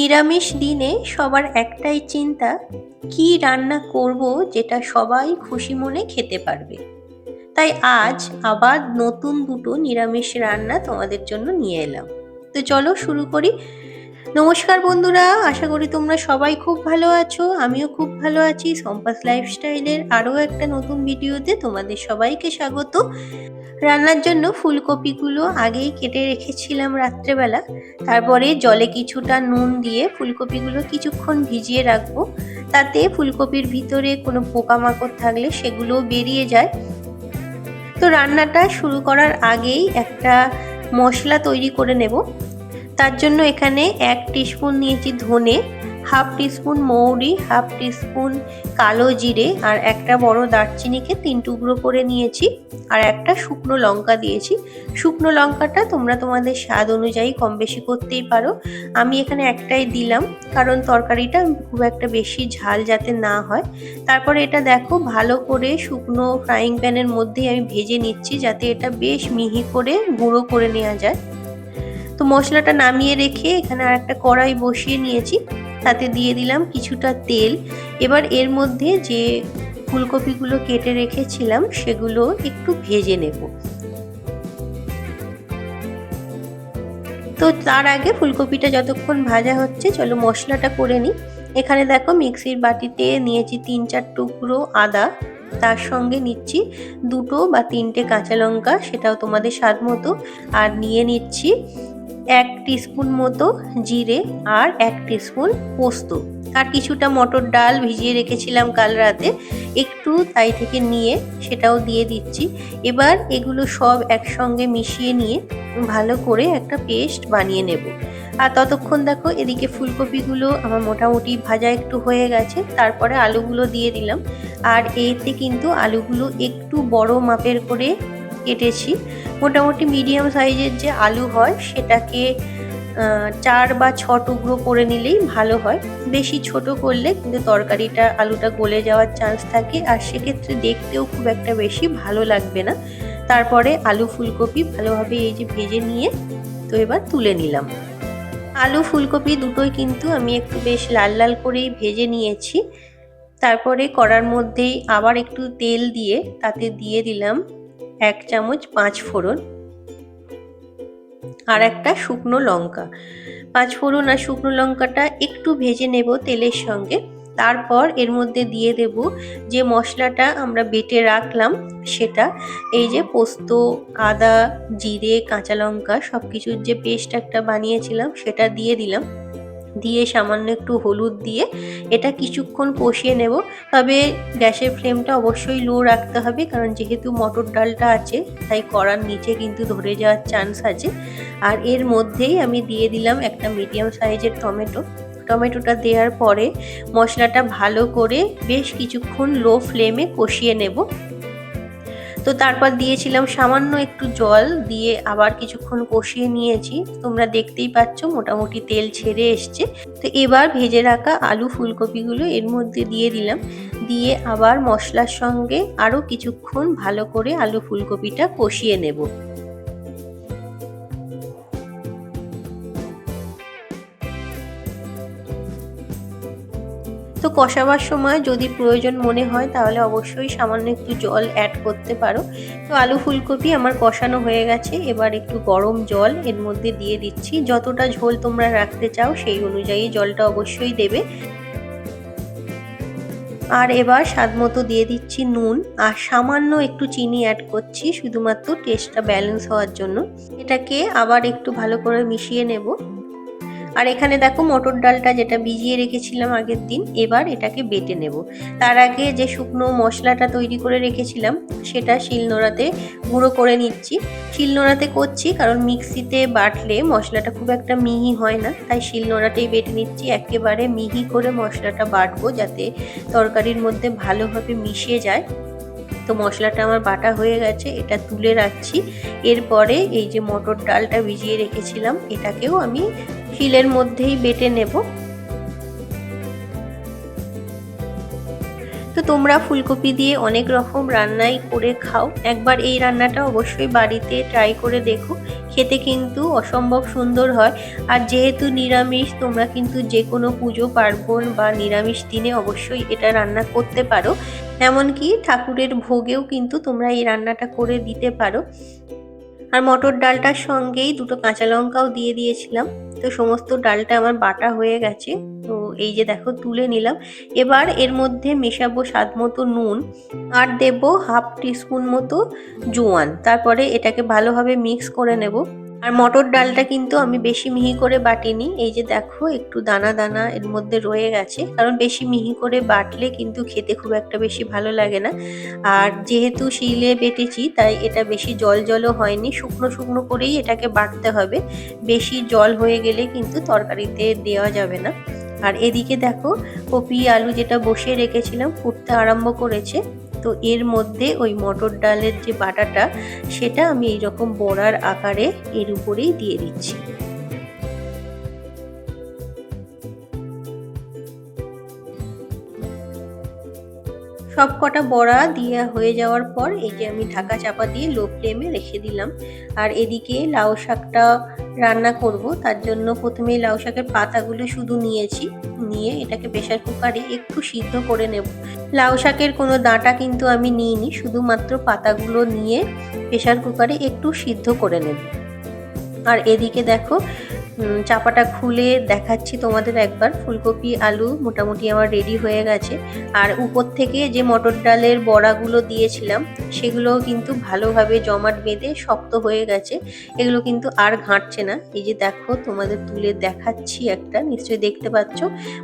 নিরামিষ দিনে সবার একটাই চিন্তা, কি রান্না করব যেটা সবাই খুশি মনে খেতে পারবে। তাই আজ আবার নতুন দুটো নিরামিষ রান্না তোমাদের জন্য নিয়ে এলাম। তো চলো শুরু করি। নমস্কার বন্ধুরা, আশা করি তোমরা সবাই খুব ভালো আছো, আমিও খুব ভালো আছি। সম্পাস লাইফস্টাইলের আরও একটা নতুন ভিডিওতে তোমাদের সবাইকে স্বাগত। রান্নার জন্য ফুলকপিগুলো আগেই কেটে রেখেছিলাম রাত্রেবেলা। তারপরে জলে কিছুটা নুন দিয়ে ফুলকপিগুলো কিছুক্ষণ ভিজিয়ে রাখব। তাতে ফুলকপির ভিতরে কোনো পোকামাকড় থাকলে সেগুলো বেরিয়ে যায়। তো রান্নাটা শুরু করার আগেই একটা মশলা তৈরি করে নেব। তার জন্য এখানে এক টিস্পুন নিয়েছি ধনে। হাফ টিস্পুন মৌরি, হাফ টিস্পুন কালো জিরে আর একটা বড় দারচিনিকে তিন টুকরো করে নিয়েছি আর একটা শুকনো লঙ্কা দিয়েছি। শুকনো লঙ্কাটা তোমরা তোমাদের স্বাদ অনুযায়ী কম বেশি করতেই পারো। আমি এখানে একটাই দিলাম কারণ তরকারিটা খুব একটা বেশি ঝাল যাতে না হয়। তারপরে এটা দেখো ভালো করে শুকনো ফ্রাইং প্যানের মধ্যেই আমি ভেজে নিচ্ছি যাতে এটা বেশ মিহি করে গুঁড়ো করে নেওয়া যায়। তো মশলাটা নামিয়ে রেখে এখানে আর একটা কড়াই বসিয়ে নিয়েছি। তাতে দিয়ে দিলাম কিছুটা তেল। এবার এর মধ্যে যে ফুলকপিগুলো কেটে রেখেছিলাম সেগুলো একটু ভেজে নেব। তো তার আগে ফুলকপিটা যতক্ষণ ভাজা হচ্ছে, চলো মশলাটা করে নিই। এখানে দেখো মিক্সির বাটিতে নিয়েছি তিন চার টুকরো আদা। তার সঙ্গে নিচ্ছি দুটো বা তিনটে কাঁচা লঙ্কা, সেটাও তোমাদের স্বাদ মতো। আর নিয়ে নিচ্ছি এক টিস্পুন মতো জিরে আর এক টিস্পুন পোস্ত। আর কিছুটা মটর ডাল ভিজিয়ে রেখেছিলাম কাল রাতে। একটু তাই থেকে নিয়ে সেটাও দিয়ে দিচ্ছি। এবার এগুলো সব একসঙ্গে মিশিয়ে নিয়ে ভালো করে একটা পেস্ট বানিয়ে নেব। আর ততক্ষণ দেখো এদিকে ফুলকপিগুলো আমার মোটামুটি ভাজা একটু হয়ে গেছে। তারপরে আলুগুলো দিয়ে দিলাম। আর এতে কিন্তু আলুগুলো একটু বড় মাপের করে কেটেছি। মোটামুটি মিডিয়াম সাইজের যে আলু হয়, সেটাকে চার বা ছ টুকরো করে নিলেই ভালো হয়। বেশি ছোট করলে কিন্তু তরকারিটা, আলুটা গলে যাওয়ার চান্স থাকে। আর সেক্ষেত্রে দেখতেও খুব একটা বেশি ভালো লাগবে না। তারপরে আলু ফুলকপি ভালোভাবে এই যে ভেজে নিয়ে তো এবার তুলে নিলাম। আলু ফুলকপি দুটোই কিন্তু আমি একটু বেশ লাল লাল করেই ভেজে নিয়েছি। তারপরে কড়ার মধ্যেই আবার একটু তেল দিয়ে তাতে দিয়ে দিলাম এক চামচ পাঁচ ফোড়ন আর একটা শুকনো লঙ্কা। পাঁচ ফোড়ন আর শুকনো লঙ্কাটা একটু ভেজে নেব তেলের সঙ্গে। তারপর এর মধ্যে দিয়ে দেব যে মশলাটা আমরা বেটে রাখলাম সেটা, এই যে পোস্ত, আদা, জিরে, কাঁচা লঙ্কা সব কিছুর যে পেস্ট একটা বানিয়েছিলাম সেটা দিয়ে দিলাম। দিয়ে সামান্য একটু হলুদ দিয়ে এটা কিছুক্ষণ কষিয়ে নেব। তবে গ্যাসের ফ্লেমটা অবশ্যই লো রাখতে হবে, কারণ যেহেতু মটর ডালটা আছে, তাই কড়ার নিচে কিন্তু ধরে যাওয়ার চান্স আছে। আর এর মধ্যেই আমি দিয়ে দিলাম একটা মিডিয়াম সাইজের টমেটো। টমেটোটা দেওয়ার পরে মশলাটা ভালো করে বেশ কিছুক্ষণ লো ফ্লেমে কষিয়ে নেব। তো তারপর দিয়েছিলাম সামান্য একটু জল, দিয়ে আবার কিছুক্ষণ কষিয়ে নিয়েছি। তোমরা দেখতেই পাচ্ছ মোটামুটি তেল ছেড়ে এসছে। তো এবার ভেজে রাখা আলু ফুলকপিগুলো এর মধ্যে দিয়ে দিলাম। দিয়ে আবার মশলার সঙ্গে আরও কিছুক্ষণ ভালো করে আলু ফুলকপিটা কষিয়ে নেব। তো কষাবার সময় যদি প্রয়োজন মনে হয় তাহলে অবশ্যই সামান্য একটু জল অ্যাড করতে পারো। তো আলু ফুলকপি আমার কষানো হয়ে গেছে। এবার একটু গরম জল এর মধ্যে দিয়ে দিচ্ছি। যতটা ঝোল তোমরা রাখতে চাও সেই অনুযায়ী জলটা অবশ্যই দেবে। আর এবার স্বাদ মতো দিয়ে দিচ্ছি নুন। আর সামান্য একটু চিনি অ্যাড করছি শুধুমাত্র টেস্টটা ব্যালেন্স হওয়ার জন্য। এটাকে আবার একটু ভালো করে মিশিয়ে নেব। আর এখানে দেখো মটর ডালটা যেটা ভিজিয়ে রেখেছিলাম আগের দিন, এবার এটাকে বেটে নেব। তার আগে যে শুকনো মশলাটা তৈরি করে রেখেছিলাম, সেটা শিলনোড়াতে গুঁড়ো করে নিচ্ছি। শিলনোড়াতে করছি কারণ মিক্সিতে বাটলে মশলাটা খুব একটা মিহি হয় না, তাই শিলনোড়াতেই বেটে নিচ্ছি। একেবারে মিহি করে মশলাটা বাটবো যাতে তরকারির মধ্যে ভালোভাবে মিশে যায়। তো মশলাটা আমার বাটা হয়ে গেছে, এটা তুলে রাখছি। এরপরে এই যে মটর ডালটা ভিজিয়ে রেখেছিলাম, এটাকেও আমি শিলের মধ্যেই বেটে নেব। তো তোমরা ফুলকপি দিয়ে অনেক রকম রান্নাই করে খাও। একবার এই রান্নাটা অবশ্যই বাড়িতে ট্রাই করে দেখো, খেতে কিন্তু অসম্ভব সুন্দর হয়। আর যেহেতু নিরামিষ, তোমরা কিন্তু যে কোনো পুজো, পার্বণ বা নিরামিষ দিনে অবশ্যই এটা রান্না করতে পারো। এমনকি ঠাকুরের ভোগেও কিন্তু তোমরা এই রান্নাটা করে দিতে পারো। আর মটর ডালটার সঙ্গেই দুটো কাঁচা লঙ্কাও দিয়ে দিয়েছিলাম। তো সমস্ত ডালটা আমার বাটা হয়ে গেছে। তো এই যে দেখো, তুলে নিলাম। এবার এর মধ্যে মেশাবো স্বাদ মতো নুন আর দেবো হাফ টিস্পুন মতো জোয়ান। তারপরে এটাকে ভালোভাবে মিক্স করে নেব। আর মটর ডালটা কিন্তু আমি বেশি মিহি করে বাটিনি। এই যে দেখো, একটু দানা দানা এর মধ্যে রয়ে গেছে। কারণ বেশি মিহি করে বাটলে কিন্তু খেতে খুব একটা বেশি ভালো লাগে না। আর যেহেতু শিলে বেটেছি, তাই এটা বেশি জল জলও হয়নি। শুকনো শুকনো করেই এটাকে বাটতে হবে। বেশি জল হয়ে গেলে কিন্তু তরকারিতে দেওয়া যাবে না। আর এদিকে দেখো, কপি আলু যেটা বসিয়ে রেখেছিলাম ফুটতে আরম্ভ করেছে। তো এর মধ্যে ওই মটর ডালের যে বাটাটা, সেটা আমি এইরকম বড়ার আকারে এর উপরেই দিয়ে দিচ্ছি। সব কটা বড়া দিয়ে হয়ে যাওয়ার পর এই যে আমি ঢাকা চাপা দিয়ে লো ফ্লেমে রেখে দিলাম। আর এদিকে লাউ শাকটা রান্না করব। তার জন্য প্রথমেই লাউ শাকের পাতাগুলো শুধু নিয়েছি। নিয়ে এটাকে প্রেশার কুকারে একটু সিদ্ধ করে নেব। লাউ শাকের কোনো ডাঁটা কিন্তু আমি নিইনি। শুধুমাত্র পাতাগুলো নিয়ে প্রেশার কুকারে একটু সিদ্ধ করে নেব। আর এদিকে দেখো চাপাটা খুলে দেখাচ্ছি তোমাদের একবার। ফুলকপি, আলু মোটামুটি আমার রেডি হয়ে গেছে। আর উপর থেকে যে মটর ডালের বড়াগুলো দিয়েছিলাম সেগুলো কিন্তু ভালোভাবে জমাট বেঁধে শক্ত হয়ে গেছে। এগুলো কিন্তু আর ঘাঁটছে না। এই যে দেখো, তোমাদের তুলে দেখাচ্ছি একটা। নিশ্চয়ই দেখতে পাচ্ছ।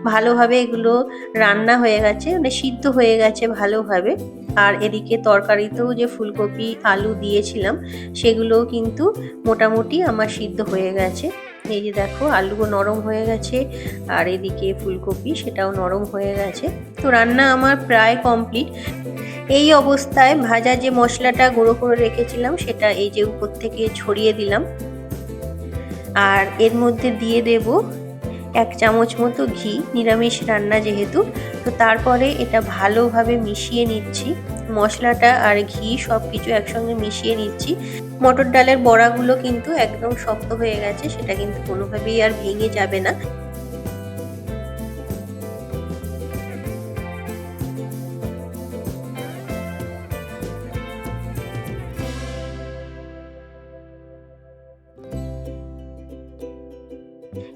ভালোভাবে এগুলো রান্না হয়ে গেছে মানে সিদ্ধ হয়ে গেছে ভালোভাবে। আর এদিকে তরকারিতেও যে ফুলকপি, আলু দিয়েছিলাম, সেগুলোও কিন্তু মোটামুটি আমার সিদ্ধ হয়ে গেছে। এই যে দেখো, আলুও নরম হয়ে গেছে, আর এদিকে ফুলকপি সেটাও নরম হয়ে গেছে। তো রান্না আমার প্রায় কমপ্লিট। এই অবস্থায় ভাজা যে মশলাটা গুঁড়ো করে রেখেছিলাম, সেটা এই যে উপর থেকে ছড়িয়ে দিলাম। আর এর মধ্যে দিয়ে দেব এক চামচ মতো ঘি, নিরামিষ রান্না যেহেতু, তো তারপরে এটা ভালোভাবে মিশিয়ে নিচ্ছি। মশলাটা আর ঘি সব কিছু একসঙ্গে মিশিয়ে নিচ্ছি। মটর ডালের বড়াগুলো কিন্তু একদম শক্ত হয়ে গেছে, সেটা কিন্তু কোনোভাবেই আর ভেঙে যাবে না।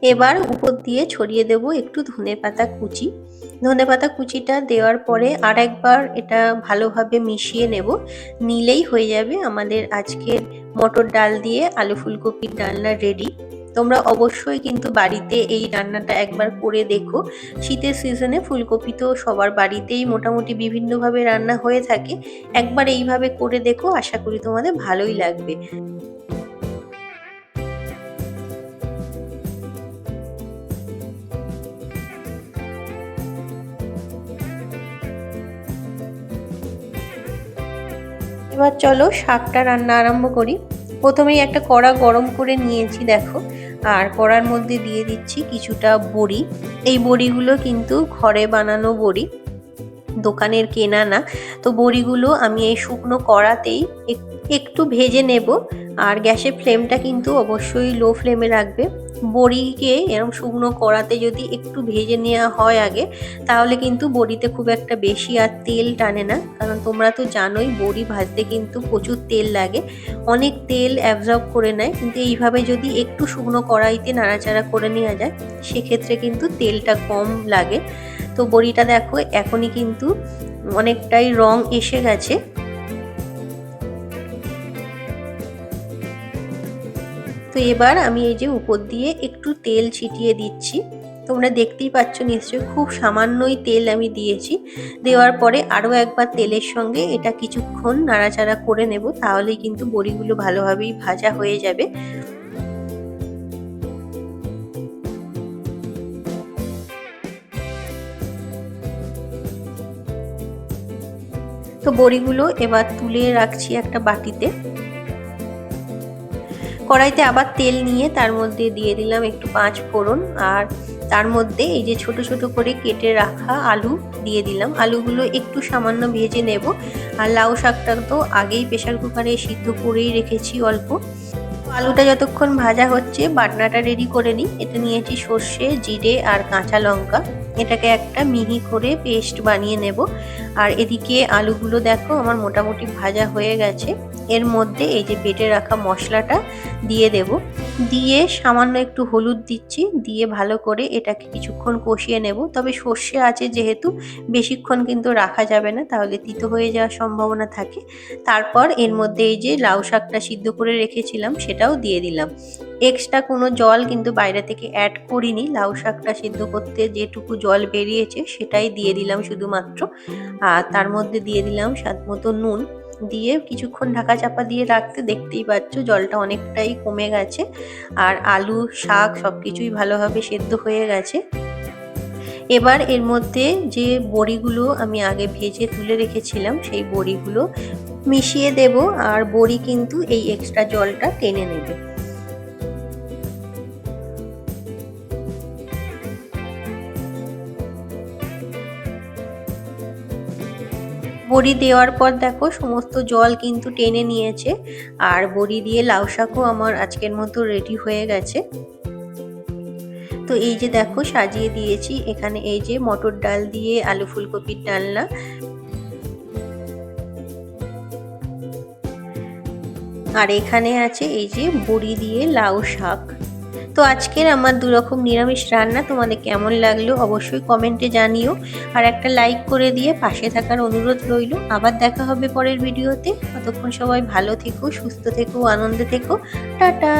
এবার উপর দিয়ে ছড়িয়ে দেব একটু ধনে পাতা কুচি। ধনে পাতা কুচিটা দেওয়ার পরে আর একবার এটা ভালোভাবে মিশিয়ে নেব। নিলেই হয়ে যাবে আমাদের আজকের মটর ডাল দিয়ে আলু ফুলকপির ডালনা রেডি। তোমরা অবশ্যই কিন্তু বাড়িতে এই রান্নাটা একবার করে দেখো। শীতের সিজনে ফুলকপি তো সবার বাড়িতেই মোটামুটি বিভিন্নভাবে রান্না হয়ে থাকে। একবার এইভাবে করে দেখো, আশা করি তোমাদের ভালোই লাগবে। এবার চলো শাকটা রান্না আরম্ভ করি। প্রথমেই একটা কড়া গরম করে নিয়েছি, দেখো। আর কড়ার মধ্যে দিয়ে দিচ্ছি কিছুটা বড়ি। এই বড়িগুলো কিন্তু ঘরে বানানো বড়ি, দোকানের কেনা না। তো বড়িগুলো আমি এই শুকনো কড়াতেই একটু ভেজে নেব। আর গ্যাসের ফ্লেমটা কিন্তু অবশ্যই লো ফ্লেমে রাখবে। বড়িকে এরকম শুকনো কড়াতে যদি একটু ভেজে নেওয়া হয় আগে, তাহলে কিন্তু বড়িতে খুব একটা বেশি আর তেল টানে না। কারণ তোমরা তো জানোই, বড়ি ভাজতে কিন্তু প্রচুর তেল লাগে। অনেক তেল অ্যাবজর্ব করে নেয়। কিন্তু এইভাবে যদি একটু শুকনো কড়াইতে নাড়াচাড়া করে নেওয়া যায়, সেক্ষেত্রে কিন্তু তেলটা কম লাগে। তো বড়িটা দেখো, এখনই কিন্তু অনেকটাই রং এসে গেছে। এবার আমি এই যে উপর দিয়ে একটু তেল ছিটিয়ে দিচ্ছি। তোমরা দেখতেই পাচ্ছ নিশ্চয়ই খুব সামান্যই তেল আমি দিয়েছি। দেওয়ার পরে আরও একবার তেলের সঙ্গে এটা কিছুক্ষণ নাড়াচাড়া করে নেব, তাহলেই কিন্তু বড়িগুলো ভালোভাবেই ভাজা হয়ে যাবে। তো বড়িগুলো এবার তুলে রাখছি একটা বাটিতে। কড়াইতে আবার তেল নিয়ে তার মধ্যে দিয়ে দিলাম একটু পাঁচ ফোড়ন। আর তার মধ্যে এই যে ছোট ছোট করে কেটে রাখা আলু দিয়ে দিলাম। আলুগুলো একটু সামান্য ভেজে নেব। আর লাউ শাকটা তো আগেই প্রেশার কুকারে সিদ্ধ করেই রেখেছি অল্প। আলুটা যতক্ষণ ভাজা হচ্ছে, বাটনাটা রেডি করে নিই। এতে নিয়েছি সর্ষে, জিরে আর কাঁচা লঙ্কা। এটাকে একটা মিহি করে পেস্ট বানিয়ে নেব। আর এদিকে আলুগুলো দেখো, আমার মোটামুটি ভাজা হয়ে গেছে। এর মধ্যে এই যে বেটে রাখা মশলাটা দিয়ে দেব। দিয়ে সামান্য একটু হলুদ দিচ্ছি, দিয়ে ভালো করে এটাকে কিছুক্ষণ কষিয়ে নেব। তবে সর্ষে আছে যেহেতু, বেশিক্ষণ কিন্তু রাখা যাবে না, তাহলে তিতো হয়ে যাওয়ার সম্ভাবনা থাকে। তারপর এর মধ্যে এই যে লাউ শাকটা সিদ্ধ করে রেখেছিলাম, সেটাও দিয়ে দিলাম। এক্সট্রা কোনো জল কিন্তু বাইরে থেকে অ্যাড করিনি। লাউ শাকটা সিদ্ধ করতে যেটুকু জল বেরিয়েছে সেটাই দিয়ে দিলাম শুধুমাত্র। আর তার মধ্যে দিয়ে দিলাম স্বাদ মতো নুন। দিয়ে কিছুক্ষণ ঢাকা চাপা দিয়ে রাখতে দেখতেই পাচ্ছ জলটা অনেকটাই কমে গেছে। আর আলু, শাক সব কিছুই ভালোভাবে সেদ্ধ হয়ে গেছে। এবার এর মধ্যে যে বড়িগুলো আমি আগে ভেজে তুলে রেখেছিলাম সেই বড়িগুলো মিশিয়ে দেব। আর বড়ি কিন্তু এই এক্সট্রা জলটা টেনে নেবে। বড়ি দেওয়ার পর দেখো সমস্ত জল কিন্তু টেনে নিয়েছে। আর বড়ি দিয়ে লাউ শাকও আমার আজকের মতো রেডি হয়ে গেছে। তো এই যে দেখো সাজিয়ে দিয়েছি, এখানে এই যে মটর ডাল দিয়ে আলু ফুলকপির ডালনা। আর এখানে আছে এই যে বড়ি দিয়ে লাউ শাক। তো আজকের আমার দুরকম নিরামিষ রান্না তোমাদের কেমন লাগল অবশ্যই কমেন্টে জানিও। আর একটা লাইক করে দিয়ে পাশে থাকার অনুরোধ রইল। আবার দেখা হবে পরের ভিডিওতে। ততক্ষণ সবাই ভালো থেকো, সুস্থ থেকো, আনন্দে থেকো। টাটা!